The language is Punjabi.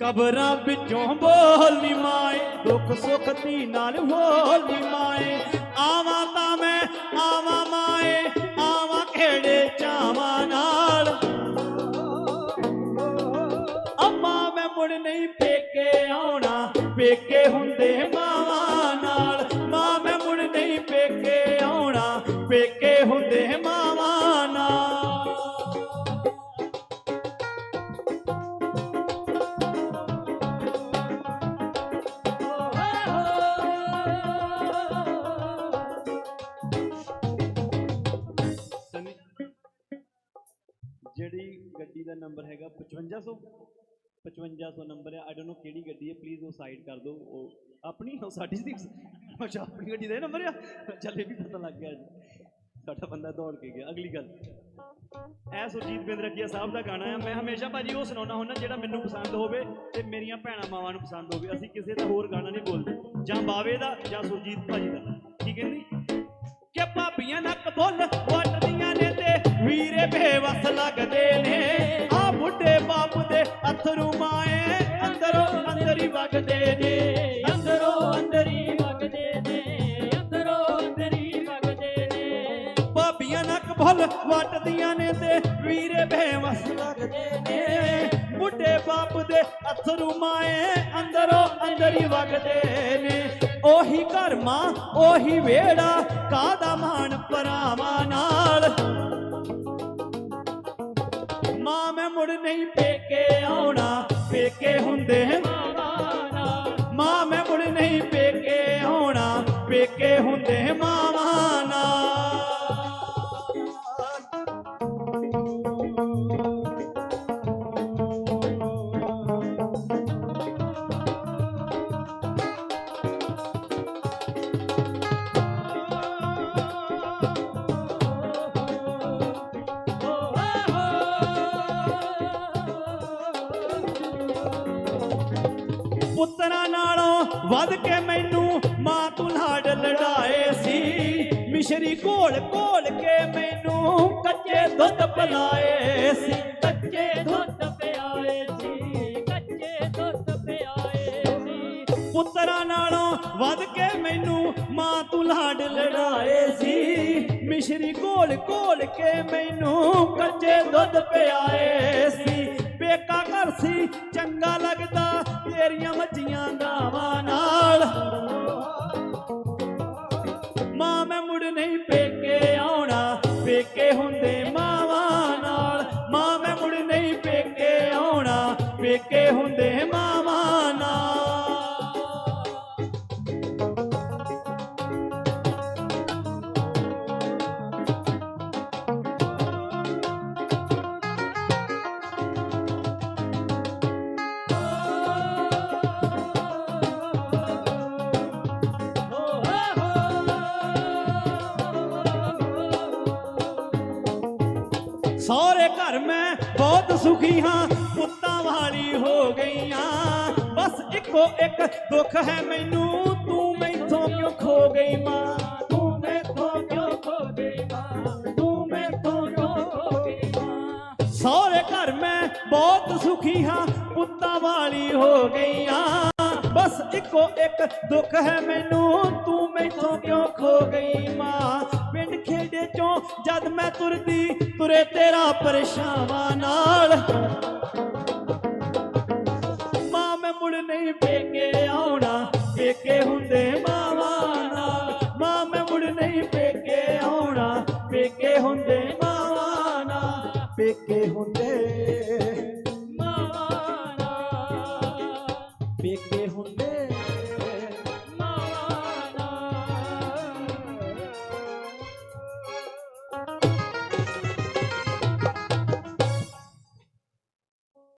ਕਬਰਾਂ ਵਿੱਚੋਂ ਬੋਲੀ ਮਾਏ, ਦੁੱਖ ਸੁੱਖ ਦੀ ਨਾਲ ਹੋਲੀ ਮਾਏ। ਆਵਾਂ ਤਾਂ ਮੈਂ, ਆਵਾਂ ਮਾਏ, ਆਵਾਂ ਖੇੜੇ ਚਾਵਾਂ ਨਾਲ। ਅੰਮਾ ਮੈਂ ਮੁੜ ਨਹੀਂ ਪੇਕੇ ਆਉਣਾ, ਪੇਕੇ ਹੁੰਦੇ ਮਾਂ ਜਿਹੜੀ ਗੱਡੀ ਦਾ ਨੰਬਰ ਹੈਗਾ 5500 5500 ਨੰਬਰ ਹੈ ਆਈ ਡੋਨਟ ਨੋ ਕਿਹੜੀ ਗੱਡੀ ਹੈ ਪਲੀਜ਼ ਉਹ ਸਾਈਡ ਕਰ ਦਿਓ। ਉਹ ਆਪਣੀ ਉਹ ਸਾਡੀ ਸੀ। ਅੱਛਾ, ਆਪਣੀ ਗੱਡੀ ਦਾ ਨੰਬਰ ਆ? ਚੱਲੇ ਵੀ ਪਤਾ ਲੱਗ ਗਿਆ ਜੀ। ਸਾਡਾ ਬੰਦਾ ਦੌੜ ਕੇ ਗਿਆ। ਅਗਲੀ ਗੱਲ। ਇਹ ਸੁਰਜੀਤ ਬਿੰਦਰਕੀਆ ਸਾਹਿਬ ਦਾ ਗਾਣਾ ਹੈ ਮੈਂ ਹਮੇਸ਼ਾ ਭਾਜੀ ਉਹ ਸੁਣਾਉਣਾ ਹੁੰਦਾ ਜਿਹੜਾ ਮੈਨੂੰ ਪਸੰਦ ਹੋਵੇ ਤੇ ਮੇਰੀਆਂ ਭੈਣਾਂ ਮਾਵਾਂ ਨੂੰ ਪਸੰਦ ਹੋਵੇ। ਅਸੀਂ ਕਿਸੇ ਦਾ ਹੋਰ ਗਾਣਾ ਨਹੀਂ ਬੋਲਦੇ। ਜਾਂ ਬਾਵੇ ਦਾ ਜਾਂ ਸੁਰਜੀਤ ਭਾਜੀ ਦਾ। ਕੀ ਕਹਿੰਦੀ ਕਿ ਭਾਬੀਆਂ ਨੱਕ ਬੁੱਲ ਭਾਬੀਆਂ ਵੱਟਦੀਆਂ ਨੇ ਤੇ ਵੀਰੇ ਬੇਵਸ ਲੱਗਦੇ ਨੇ। ਬੁੱਢੇ ਬਾਪ ਦੇ ਅਥਰੂ ਮਾਏ ਅੰਦਰੋਂ ਅੰਦਰ ਹੀ ਵਗਦੇ ਨੇ। ਉਹੀ ਘਰ ਮਾਂ ਉਹੀ ਵੇੜਾ ਕਾਦਾ ਮਾਣ ਭਰਾਵਾਂ ਨਾਲ? ਮਾਂ ਮੈਂ ਮੁੜ ਨਹੀਂ ਪੇਕੇ ਆਉਣਾ, ਪੇਕੇ ਹੁੰਦੇ ਮਾਵਾਂ ਮਾਂ ਮੈਂ ਮੁੜ ਨਹੀਂ ਪੇਕੇ ਆਉਣਾ, ਪੇਕੇ ਹੁੰਦੇ ਮਾਂ ਪੁੱਤਰਾਂ ਨਾਲੋਂ ਵੱਧ ਕੇ ਮੈਨੂੰ ਮਾਂ ਤੂੰ ਲਾਡ ਲੜਾਏ ਸੀ। ਮਿਸ਼ਰੀ ਘੋਲ ਘੋਲ ਕੇ ਮੈਨੂੰ ਕੱਚੇ ਦੁੱਧ ਪਿਲਾਏ ਸੀ। ਕੱਚੇ ਦੁੱਧ ਪਿਆਏ ਸੀ। ਕੱਚੇ ਦੁੱਧ ਪਿਆਏ ਸੀ। ਪੁੱਤਰਾਂ ਨਾਲੋਂ ਵੱਧ ਕੇ ਮੈਨੂੰ ਮਾਂ ਤੂੰ ਲਾਡ ਲੜਾਏ ਸੀ। ਮਿਸ਼ਰੀ ਘੋਲ ਘੋਲ ਕੇ ਮੈਨੂੰ ਕੱਚੇ ਦੁੱਧ ਪਿਆਏ ਸੀ। ਪੇਕਾ ਘਰ ਸੀ, ਚੰਗਾ ਲੱਗਦਾ, ਤੇਰੀਆਂ ਮੱਝੀਆਂ ਗਾਵਾਂ ਨਾਲ। ਮਾਂ, ਮੈਂ ਮੁੜ ਨਹੀਂ ਪੇਕੇ ਆਉਣਾ, ਪੇਕੇ ਹੁੰਦੇ ਮਾਵਾਂ ਨਾਲ। ਮਾਂ, ਮੈਂ ਮੁੜ ਨਹੀਂ ਪੇਕੇ ਆਉਣਾ, ਪੇਕੇ ਹੁੰਦੇ ਸਹੁਰੇ ਘਰ ਮੈਂ ਬਹੁਤ ਸੁਖੀ ਹਾਂ ਪੁੱਤਾਂ ਵਾਲੀ ਹੋ ਗਈਆਂ ਬਸ ਇੱਕੋ ਇੱਕ ਦੁੱਖ ਹੈ ਮੈਨੂੰ ਤੂੰ ਮੈਥੋਂ ਕਿਉਂ ਖੋ ਗਈ ਮਾਂ ਤੂੰ ਮੈਥੋਂ ਕਿਉਂ ਖੋ ਗਈ ਮਾਂ ਤੂੰ ਮੈਥੋਂ ਕਿਉਂ ਖੋ ਗਈ ਮਾਂ ਸਹੁਰੇ ਘਰ ਮੈਂ ਬਹੁਤ ਸੁਖੀ ਹਾਂ ਪੁੱਤਾਂ ਵਾਲੀ ਹੋ ਗਈਆਂ ਬਸ ਇੱਕੋ ਇੱਕ ਦੁੱਖ ਹੈ ਮੈਨੂੰ, ਤੂੰ ਮੈਥੋਂ ਕਿਉਂ ਖੋ ਗਈ ਮਾਂ? ਪਿੰਡ ਖੇੜੇ ਚੋਂ ਜਦ ਮੈਂ ਤੁਰਦੀ, ਤੁਰੇ ਤੇਰਾ ਪਰਛਾਵਾਂ ਨਾਲ। ਮਾਂ, ਮੈਂ ਮੁੜ ਨਹੀਂ ਪੇਕੇ ਆਉਣਾ, ਪੇਕੇ ਹੁੰਦੇ ਮਾਂ।